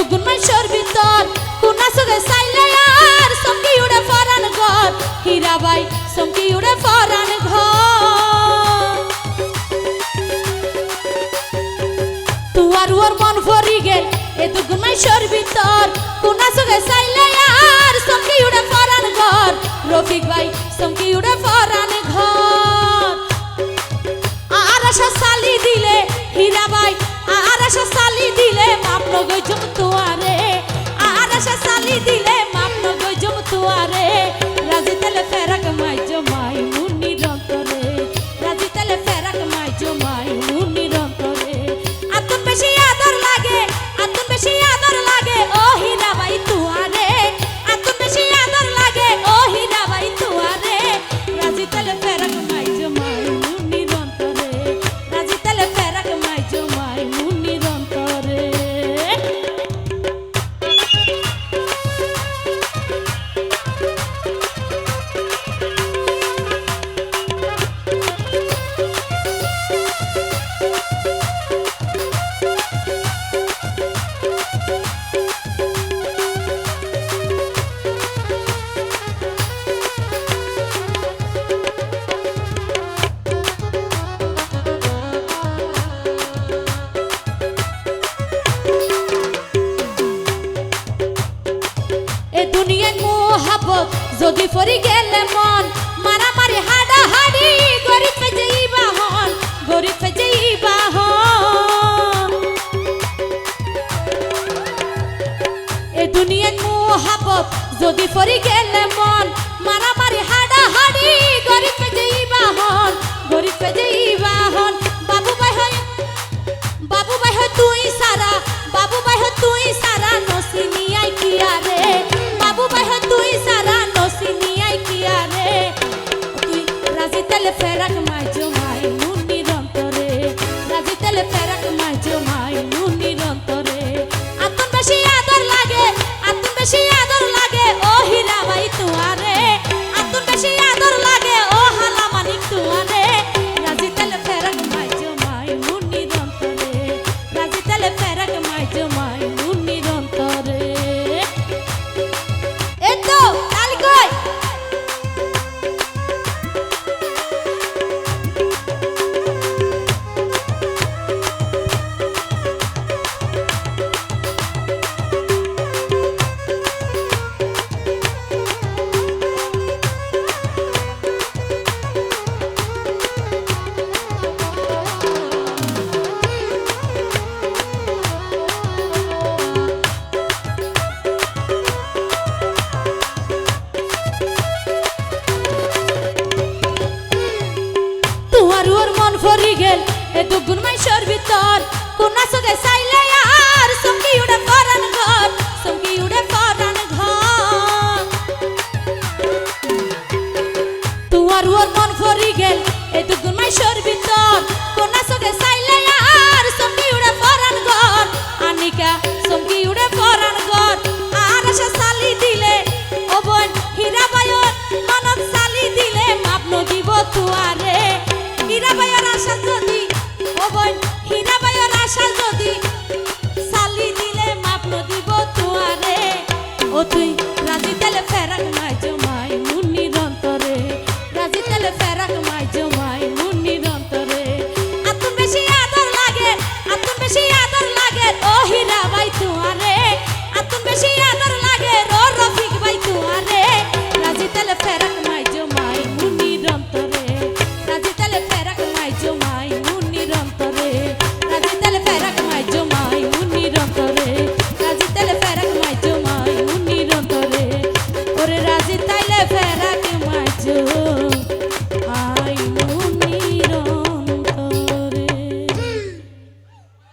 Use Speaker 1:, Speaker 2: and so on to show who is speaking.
Speaker 1: দুগুণ মানুষের ভিতর কোনা সঙ্গে সাইলে আর সমকি উড়ে ফরান ঘর। হীরাবাই সমকি উড়ে ফরান ঘর। তুয়ার উয়ার মন ভরি গেল এ দুগুণ মানুষের ভিতর কোনা সঙ্গে সাইলে আর সমকি উড়ে ফরান ঘর। রফিক ভাই সমকি উড়ে ফরান ঘর। আর আশা সালি দিলে হীরাবাই আর আশা no gojum tua দুনিয়ার মোহাবত যদি ফরি গেলে মন তুহার ওর মন ফরি গেল। এ দুগুন মাইশর ভিতর। কোন সগে সাইলে আর চমকি উড়ে পরান ঘর চমকি উড়ে পরান ঘর। তুহার ওর মন ফরি গেল। এ দুগুণ মাইশর ভিতর। কোন সগে চাইলে পেশা যদি সালি দিলে মাপ দিব তোয়ারে। ও তুই রাজি তেলে ফেরাক মাই জমাই।